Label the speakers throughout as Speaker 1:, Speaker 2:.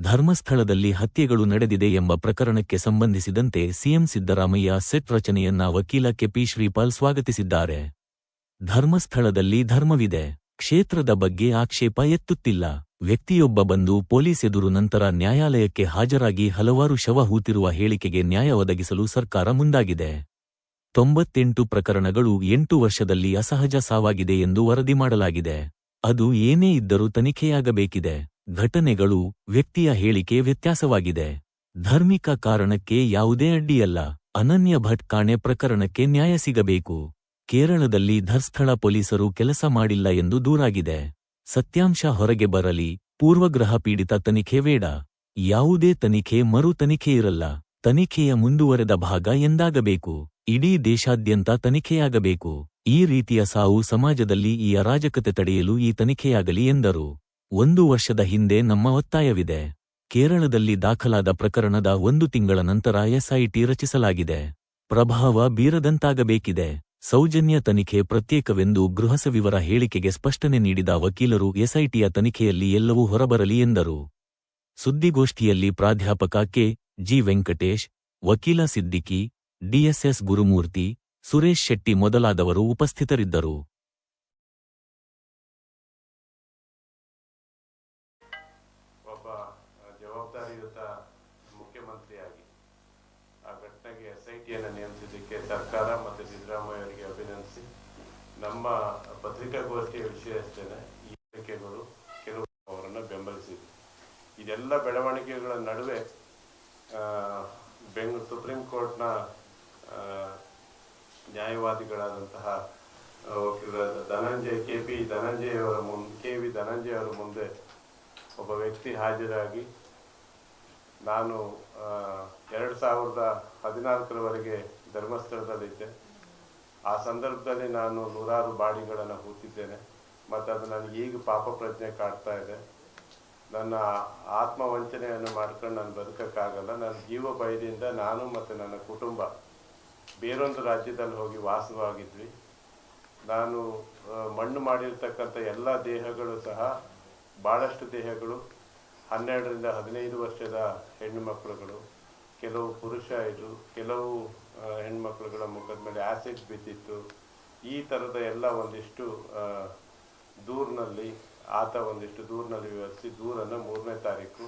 Speaker 1: ಧರ್ಮಸ್ಥಳದಲ್ಲಿ ಹತ್ಯೆಗಳು ನಡೆದಿದೆ ಎಂಬ ಪ್ರಕರಣಕ್ಕೆ ಸಂಬಂಧಿಸಿದಂತೆ ಸಿಎಂ ಸಿದ್ದರಾಮಯ್ಯ ಸೆಟ್ ರಚನೆಯನ್ನ ವಕೀಲ ಕೆಪಿ ಶ್ರೀಪಾಲ್ ಸ್ವಾಗತಿಸಿದ್ದಾರೆ. ಧರ್ಮಸ್ಥಳದಲ್ಲಿ ಧರ್ಮವಿದೆ. ಕ್ಷೇತ್ರದ ಬಗ್ಗೆ ಆಕ್ಷೇಪ ಎತ್ತುತ್ತಿಲ್ಲ. ವ್ಯಕ್ತಿಯೊಬ್ಬ ಬಂದು ಪೊಲೀಸ್ ಎದುರು ನಂತರ ನ್ಯಾಯಾಲಯಕ್ಕೆ ಹಾಜರಾಗಿ ಹಲವಾರು ಶವ ಹೂತಿರುವ ಹೇಳಿಕೆಗೆ ನ್ಯಾಯ ಒದಗಿಸಲು ಸರ್ಕಾರ ಮುಂದಾಗಿದೆ. ತೊಂಬತ್ತೆಂಟು ಪ್ರಕರಣಗಳು ಎಂಟು ವರ್ಷದಲ್ಲಿ ಅಸಹಜ ಸಾವಾಗಿದೆ ಎಂದು ವರದಿ ಮಾಡಲಾಗಿದೆ. ಅದು ಏನೇ ಇದ್ದರೂ ತನಿಖೆಯಾಗಬೇಕಿದೆ. ಘಟನೆಗಳು ವ್ಯಕ್ತಿಯ ಹೇಳಿಕೆ ವ್ಯತ್ಯಾಸವಾಗಿದೆ. ಧಾರ್ಮಿಕ ಕಾರಣಕ್ಕೆ ಯಾವುದೇ ಅಡ್ಡಿಯಲ್ಲ. ಅನನ್ಯ ಭಟ್ ಕಾಣೆ ಪ್ರಕರಣಕ್ಕೆ ನ್ಯಾಯ ಸಿಗಬೇಕು. ಕೇರಳದಲ್ಲಿ ಧರ್ಸ್ಥಳ ಪೊಲೀಸರು ಕೆಲಸ ಮಾಡಿಲ್ಲ ಎಂದು ದೂರಾಗಿದೆ. ಸತ್ಯಾಂಶ ಹೊರಗೆ ಬರಲಿ. ಪೂರ್ವಗ್ರಹ ಪೀಡಿತ ತನಿಖೆ ಬೇಡ. ಯಾವುದೇ ತನಿಖೆ ಮರು ತನಿಖೆ ಇರಲ್ಲ. ತನಿಖೆಯ ಮುಂದುವರೆದ ಭಾಗ ಎಂದಾಗಬೇಕು. ಇಡೀ ದೇಶಾದ್ಯಂತ ತನಿಖೆಯಾಗಬೇಕು. ಈ ರೀತಿಯ ಸಾವು ಸಮಾಜದಲ್ಲಿ ಈ ಅರಾಜಕತೆ ತಡೆಯಲು ಈ ತನಿಖೆಯಾಗಲಿ ಎಂದರು. ಒಂದು ವರ್ಷದ ಹಿಂದೆ ನಮ್ಮ ಒತ್ತಾಯವಿದೆ. ಕೇರಳದಲ್ಲಿ ದಾಖಲಾದ ಪ್ರಕರಣದ ಒಂದು ತಿಂಗಳ ನಂತರ ಎಸ್ಐಟಿ ರಚಿಸಲಾಗಿದೆ. ಪ್ರಭಾವ ಬೀರದಂತಾಗಬೇಕಿದೆ. ಸೌಜನ್ಯ ತನಿಖೆ ಪ್ರತ್ಯೇಕವೆಂದು ಗೃಹಸವಿವರ ಹೇಳಿಕೆಗೆ ಸ್ಪಷ್ಟನೆ ನೀಡಿದ ವಕೀಲರು ಎಸ್ಐಟಿಯ ತನಿಖೆಯಲ್ಲಿ ಎಲ್ಲವೂ ಹೊರಬರಲಿ ಎಂದರು. ಸುದ್ದಿಗೋಷ್ಠಿಯಲ್ಲಿ ಪ್ರಾಧ್ಯಾಪಕ ಕೆ. ಜಿ. ವೆಂಕಟೇಶ್, ವಕೀಲ Siddiqui D S S Gurumurthy, Suresh Shetty ಮೊದಲಾದವರು ಉಪಸ್ಥಿತರಿದ್ದರು.
Speaker 2: ಅವರಿಗೆ ಅಭಿನಂದಿಸಿ. ನಮ್ಮ ಪತ್ರಿಕಾಗೋಷ್ಠಿಯ ವಿಷಯ ಅಷ್ಟೇನೆ, ಈ ಹೇಳಿಕೆಗಳು ಕೆಲವು ಅವರನ್ನು ಬೆಂಬಲಿಸಿದೆ ಇದೆಲ್ಲ ಬೆಳವಣಿಗೆಗಳ ನಡುವೆ ಬೆಂಗಳೂರು ಸುಪ್ರೀಂ ಕೋರ್ಟ್ನ ನ್ಯಾಯವಾದಿಗಳಾದಂತಹ ಧನಂಜಯ, ಕೆ ಪಿ ಧನಂಜಯ ಅವರ ಮುಂದೆ ಕೆ ವಿ ಧನಂಜಯ ಅವರ ಮುಂದೆ ಒಬ್ಬ ವ್ಯಕ್ತಿ ಹಾಜರಾಗಿ, ನಾನು ಎರಡು ಸಾವಿರದ ಹದಿನಾಲ್ಕರವರೆಗೆ ಧರ್ಮಸ್ಥಳದಲ್ಲಿದ್ದೆ. ಆ ಸಂದರ್ಭದಲ್ಲಿ ನಾನು ನೂರಾರು ಬಾಡಿಗಳನ್ನು ಹೂತಿದ್ದೇನೆ. ಮತ್ತು ಅದು ನನಗೆ ಈಗ ಪಾಪ ಪ್ರಜ್ಞೆ ಕಾಡ್ತಾ ಇದೆ. ನನ್ನ ಆತ್ಮವಂಚನೆಯನ್ನು ಮಾಡ್ಕೊಂಡು ನಾನು ಬದುಕೋಕ್ಕಾಗಲ್ಲ. ನನ್ನ ಜೀವ ಭಯದಿಂದ ನಾನು ಮತ್ತು ನನ್ನ ಕುಟುಂಬ ಬೇರೊಂದು ರಾಜ್ಯದಲ್ಲಿ ಹೋಗಿ ವಾಸವಾಗಿದ್ವಿ. ನಾನು ಮಣ್ಣು ಮಾಡಿರ್ತಕ್ಕಂಥ ಎಲ್ಲ ದೇಹಗಳು ಸಹ ಭಾಳಷ್ಟು ದೇಹಗಳು, ಹನ್ನೆರಡರಿಂದ ಹದಿನೈದು ವರ್ಷದ ಹೆಣ್ಣು ಮಕ್ಕಳುಗಳು ಕೆಲವು ಪುರುಷ ಇದು, ಕೆಲವು ಹೆಣ್ಮಕ್ಳುಗಳ ಮುಖದ ಮೇಲೆ ಆ್ಯಸಿಡ್ ಬಿದ್ದಿತ್ತು. ಈ ಥರದ ಎಲ್ಲ ಒಂದಿಷ್ಟು ದೂರಿನಲ್ಲಿ, ಆತ ಒಂದಿಷ್ಟು ದೂರಿನಲ್ಲಿ ವಿವರಿಸಿ ದೂರನ್ನು ಮೂರನೇ ತಾರೀಕು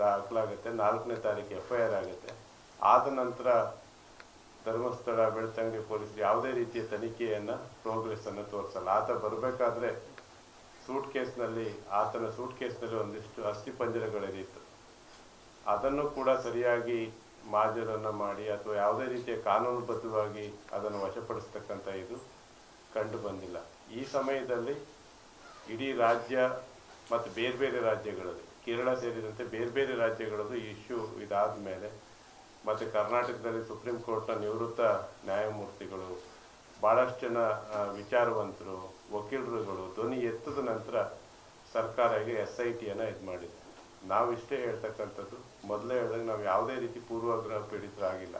Speaker 2: ದಾಖಲಾಗುತ್ತೆ, ನಾಲ್ಕನೇ ತಾರೀಕು ಎಫ್ ಐ ಆರ್ ಆಗುತ್ತೆ. ಆದ ನಂತರ ಧರ್ಮಸ್ಥಳ, ಬೆಳ್ತಂಗಡಿ ಪೊಲೀಸ್ ಯಾವುದೇ ರೀತಿಯ ತನಿಖೆಯನ್ನು ಪ್ರೋಗ್ರೆಸ್ಸನ್ನು ತೋರಿಸಲ್ಲ. ಆತ ಬರಬೇಕಾದ್ರೆ ಸೂಟ್ ಕೇಸ್ನಲ್ಲಿ ಆತನ ಸೂಟ್ ಕೇಸ್ನಲ್ಲಿ ಒಂದಿಷ್ಟು ಅಸ್ಥಿ ಪಂಜರಗಳಿತ್ತು ಅದನ್ನು ಕೂಡ ಸರಿಯಾಗಿ ಮಾಜರನ್ನು ಮಾಡಿ ಅಥವಾ ಯಾವುದೇ ರೀತಿಯ ಕಾನೂನುಬದ್ಧವಾಗಿ ಅದನ್ನು ವಶಪಡಿಸ್ತಕ್ಕಂಥ ಇದು ಕಂಡು ಬಂದಿಲ್ಲ. ಈ ಸಮಯದಲ್ಲಿ ಇಡೀ ರಾಜ್ಯ ಮತ್ತು ಬೇರೆ ಬೇರೆ ರಾಜ್ಯಗಳಲ್ಲಿ, ಕೇರಳ ಸೇರಿದಂತೆ ಬೇರೆ ಬೇರೆ ರಾಜ್ಯಗಳದ್ದು ಇಶ್ಯೂ ಇದಾದ ಮೇಲೆ ಮತ್ತು ಕರ್ನಾಟಕದಲ್ಲಿ ಸುಪ್ರೀಂ ಕೋರ್ಟ್ನ ನಿವೃತ್ತ ನ್ಯಾಯಮೂರ್ತಿಗಳು ಭಾಳಷ್ಟು ಜನ ವಿಚಾರವಂತರು, ವಕೀಲರುಗಳು ಧ್ವನಿ ಎತ್ತದ ನಂತರ ಸರ್ಕಾರ ಎಸ್ ಐ ಟಿಯನ್ನು ಇದು ಮಾಡಿದೆ ನಾವು ಇಷ್ಟೇ ಹೇಳ್ತಕ್ಕಂಥದ್ದು. ಮೊದಲೇ ಹೇಳಿದಾಗ ನಾವು ಯಾವುದೇ ರೀತಿ ಪೂರ್ವಗ್ರಹ ಪೀಡಿತರಾಗಿಲ್ಲ.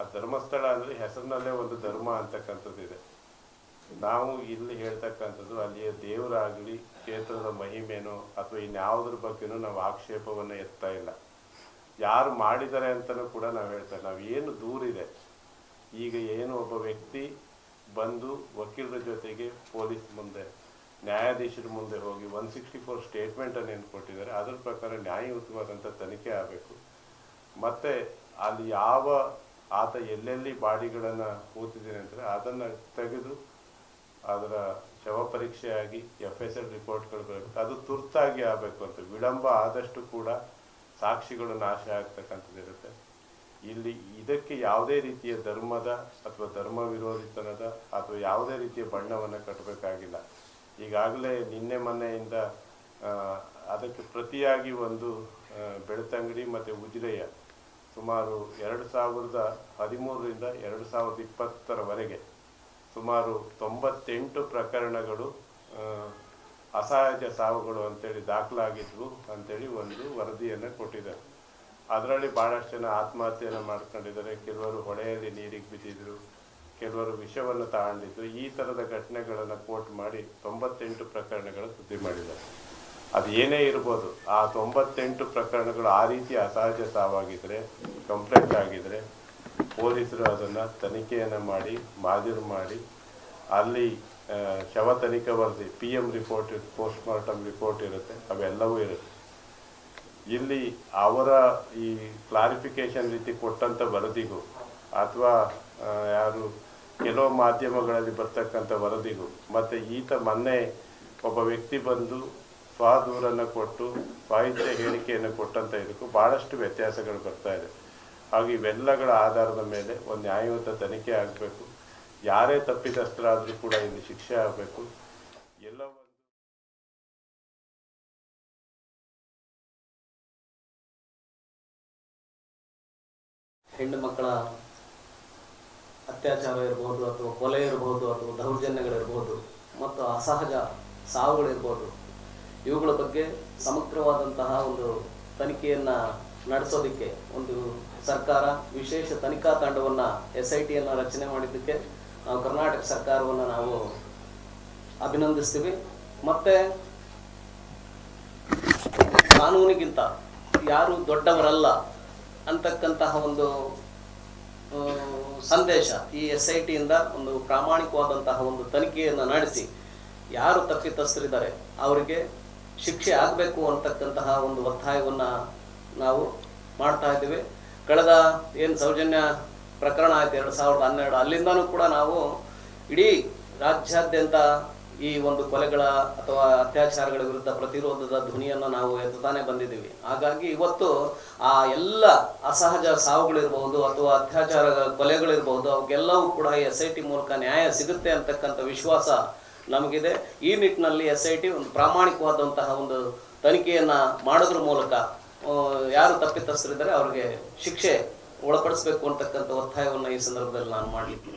Speaker 2: ಆ ಧರ್ಮಸ್ಥಳ ಅಂದರೆ ಹೆಸರಿನಲ್ಲೇ ಒಂದು ಧರ್ಮ ಅಂತಕ್ಕಂಥದ್ದು ಇದೆ ನಾವು ಇಲ್ಲಿ ಹೇಳ್ತಕ್ಕಂಥದ್ದು ಅಲ್ಲಿಯ ದೇವರಾಗಲಿ, ಕ್ಷೇತ್ರದ ಮಹಿಮೆನೋ ಅಥವಾ ಇನ್ಯಾವುದ್ರ ಬಗ್ಗೆನೂ ನಾವು ಆಕ್ಷೇಪವನ್ನು ಎತ್ತಾ ಇಲ್ಲ. ಯಾರು ಮಾಡಿದ್ದಾರೆ ಅಂತಲೂ ಕೂಡ ನಾವು ಹೇಳ್ತಾರೆ ನಾವು ಏನು ದೂರಿದೆ ಈಗ ಏನು ಒಬ್ಬ ವ್ಯಕ್ತಿ ಬಂದು ವಕೀಲರ ಜೊತೆಗೆ ಪೊಲೀಸ್ ಮುಂದೆ ನ್ಯಾಯಾಧೀಶರ ಮುಂದೆ ಹೋಗಿ ಒನ್ ಸಿಕ್ಸ್ಟಿ ಫೋರ್ ಸ್ಟೇಟ್ಮೆಂಟನ್ನು ಏನು ಕೊಟ್ಟಿದ್ದಾರೆ ಅದರ ಪ್ರಕಾರ ನ್ಯಾಯಯುತವಾದಂಥ ತನಿಖೆ ಆಗಬೇಕು. ಮತ್ತು ಅಲ್ಲಿ ಯಾವ ಆತ ಎಲ್ಲೆಲ್ಲಿ ಬಾಡಿಗಳನ್ನು ಕೂತಿದ್ದೀನಿ ಅಂದರೆ ಅದನ್ನು ತೆಗೆದು ಅದರ ಶವ ಪರೀಕ್ಷೆಯಾಗಿ ಎಫ್ ಎಸ್ ಎಲ್ ರಿಪೋರ್ಟ್ಗಳು ಬರಬೇಕು ಅದು ತುರ್ತಾಗಿ ಆಗಬೇಕು ಅಂತ. ವಿಳಂಬ ಆದಷ್ಟು ಕೂಡ ಸಾಕ್ಷಿಗಳು ನಾಶ ಆಗ್ತಕ್ಕಂಥದ್ದಿರುತ್ತೆ ಇಲ್ಲಿ ಇದಕ್ಕೆ ಯಾವುದೇ ರೀತಿಯ ಧರ್ಮದ ಅಥವಾ ಧರ್ಮ ವಿರೋಧಿತನದ ಅಥವಾ ಯಾವುದೇ ರೀತಿಯ ಬಣ್ಣವನ್ನು ಕಟ್ಟಬೇಕಾಗಿಲ್ಲ. ಈಗಾಗಲೇ ನಿನ್ನೆ ಮೊನ್ನೆಯಿಂದ ಅದಕ್ಕೆ ಪ್ರತಿಯಾಗಿ ಒಂದು ಬೆಳ್ತಂಗಡಿ ಮತ್ತು ಉಜಿರೆಯ ಸುಮಾರು ಎರಡು ಸಾವಿರದ ಹದಿಮೂರರಿಂದ ಎರಡು ಸಾವಿರದ ಇಪ್ಪತ್ತರವರೆಗೆ ಸುಮಾರು ತೊಂಬತ್ತೆಂಟು ಪ್ರಕರಣಗಳು ಅಸಹಜ ಸಾವುಗಳು ಅಂತೇಳಿ ದಾಖಲಾಗಿದ್ವು ಅಂತೇಳಿ ಒಂದು ವರದಿಯನ್ನು ಕೊಟ್ಟಿದ್ದಾರೆ. ಅದರಲ್ಲಿ ಭಾಳಷ್ಟು ಜನ ಆತ್ಮಹತ್ಯೆಯನ್ನು ಮಾಡ್ಕೊಂಡಿದ್ದಾರೆ. ಕೆಲವರು ಹೊಳೆಯಲ್ಲಿ ನೀರಿಗೆ ಬಿದ್ದಿದ್ರು. ಕೆಲವರು ವಿಷವನ್ನು ತಗೊಂಡಿದ್ದು ಈ ಥರದ ಘಟನೆಗಳನ್ನು ಕೋಟ್ ಮಾಡಿ ತೊಂಬತ್ತೆಂಟು ಪ್ರಕರಣಗಳು ಸುದ್ದಿ ಮಾಡಿದ್ದಾರೆ. ಅದು ಏನೇ ಇರ್ಬೋದು, ಆ ತೊಂಬತ್ತೆಂಟು ಪ್ರಕರಣಗಳು ಆ ರೀತಿ ಅಸಹಜ ಸಾವಾಗಿದ್ದರೆ ಕಂಪ್ಲೇಂಟ್ ಆಗಿದ್ದರೆ ಪೊಲೀಸರು ಅದನ್ನು ತನಿಖೆಯನ್ನು ಮಾಡಿ, ಮಾದಿರು ಮಾಡಿ, ಅಲ್ಲಿ ಶವ ತನಿಖಾ ವರದಿ P M report post mortem report ಇರುತ್ತೆ, ಅವೆಲ್ಲವೂ ಇರುತ್ತೆ. ಇಲ್ಲಿ ಅವರ ಈ ಕ್ಲಾರಿಫಿಕೇಶನ್ ರೀತಿ ಕೊಟ್ಟಂಥ ವರದಿಗೂ ಅಥವಾ ಯಾರು ಕೆಲವು ಮಾಧ್ಯಮಗಳಲ್ಲಿ ಬರ್ತಕ್ಕಂಥ ವರದಿಗೂ ಮತ್ತು ಈತ ಮೊನ್ನೆ ಒಬ್ಬ ವ್ಯಕ್ತಿ ಬಂದು ಸ್ವಾದೂರನ್ನು ಕೊಟ್ಟು, ಸಾಹಿತ್ಯ ಹೇಳಿಕೆಯನ್ನು ಕೊಟ್ಟಂಥ ಇದಕ್ಕೂ ಭಾಳಷ್ಟು ವ್ಯತ್ಯಾಸಗಳು ಬರ್ತಾ ಇದೆ. ಹಾಗೆ ಇವೆಲ್ಲಗಳ ಆಧಾರದ ಮೇಲೆ ಒಂದು ನ್ಯಾಯಯುತ ತನಿಖೆ ಆಗಬೇಕು. ಯಾರೇ ತಪ್ಪಿತಸ್ಥರಾದರೂ ಕೂಡ ಇಲ್ಲಿ ಶಿಕ್ಷೆ ಆಗಬೇಕು. ಎಲ್ಲ
Speaker 3: ಹೆಣ್ಣು ಮಕ್ಕಳ ಅತ್ಯಾಚಾರ ಇರ್ಬೋದು ಅಥವಾ ಕೊಲೆ ಇರ್ಬೋದು ಅಥವಾ ದೌರ್ಜನ್ಯಗಳಿರ್ಬೋದು ಮತ್ತು ಅಸಹಜ ಸಾವುಗಳಿರ್ಬೋದು. ಇವುಗಳ ಬಗ್ಗೆ ಸಮಗ್ರವಾದಂತಹ ಒಂದು ತನಿಖೆಯನ್ನು ನಡೆಸೋದಕ್ಕೆ ಒಂದು ಸರ್ಕಾರ ವಿಶೇಷ ತನಿಖಾ ತಂಡವನ್ನು ಎಸ್ ಐ ಟಿಯನ್ನು ರಚನೆ ಮಾಡಿದ್ದಕ್ಕೆ ನಾವು ಕರ್ನಾಟಕ ಸರ್ಕಾರವನ್ನು ನಾವು ಅಭಿನಂದಿಸ್ತೀವಿ. ಮತ್ತು ಕಾನೂನಿಗಿಂತ ಯಾರು ದೊಡ್ಡವರಲ್ಲ ಅಂತಕ್ಕಂತಹ ಒಂದು ಸಂದೇಶ ಈ ಎಸ್ ಐ ಟಿಯಿಂದ ಒಂದು ಪ್ರಾಮಾಣಿಕವಾದಂತಹ ಒಂದು ತನಿಖೆಯನ್ನು ನಡೆಸಿ ಯಾರು ತಪ್ಪಿತಸ್ಥರಿದ್ದಾರೆ, ಅವರಿಗೆ ಶಿಕ್ಷೆ ಆಗಬೇಕು ಅಂತಕ್ಕಂತಹ ಒಂದು ಒತ್ತಾಯವನ್ನು ನಾವು ಮಾಡ್ತಾ ಇದ್ದೀವಿ. ಕಳೆದ ಏನು ಸೌಜನ್ಯ ಪ್ರಕರಣ ಆಯಿತು, ಎರಡು ಸಾವಿರದ ಹನ್ನೆರಡು, ಅಲ್ಲಿಂದನೂ ಕೂಡ ನಾವು ಇಡೀ ರಾಜ್ಯಾದ್ಯಂತ ಈ ಒಂದು ಕೊಲೆಗಳ ಅಥವಾ ಅತ್ಯಾಚಾರಗಳ ವಿರುದ್ಧ ಪ್ರತಿರೋಧದ ಧ್ವನಿಯನ್ನು ನಾವು ಎತ್ತಾನೆ ಬಂದಿದ್ದೀವಿ. ಹಾಗಾಗಿ ಇವತ್ತು ಆ ಎಲ್ಲ ಅಸಹಜ ಸಾವುಗಳಿರಬಹುದು ಅಥವಾ ಅತ್ಯಾಚಾರ ಕೊಲೆಗಳಿರಬಹುದು ಅವಕ್ಕೆಲ್ಲವೂ ಕೂಡ ಎಸ್ ಐ ಟಿ ಮೂಲಕ ನ್ಯಾಯ ಸಿಗುತ್ತೆ ಅಂತಕ್ಕಂಥ ವಿಶ್ವಾಸ ನಮಗಿದೆ. ಈ ನಿಟ್ಟಿನಲ್ಲಿ ಎಸ್ ಐ ಟಿ ಒಂದು ಪ್ರಾಮಾಣಿಕವಾದಂತಹ ಒಂದು ತನಿಖೆಯನ್ನು ಮಾಡೋದ್ರ ಮೂಲಕ ಯಾರು ತಪ್ಪಿತಸ್ಥರಿದ್ದಾರೆ ಅವರಿಗೆ ಶಿಕ್ಷೆ ಒಳಪಡಿಸಬೇಕು ಅಂತಕ್ಕಂಥ ಒತ್ತಾಯವನ್ನು ಈ ಸಂದರ್ಭದಲ್ಲಿ ನಾನು ಮಾಡಲಿಕ್ಕೆ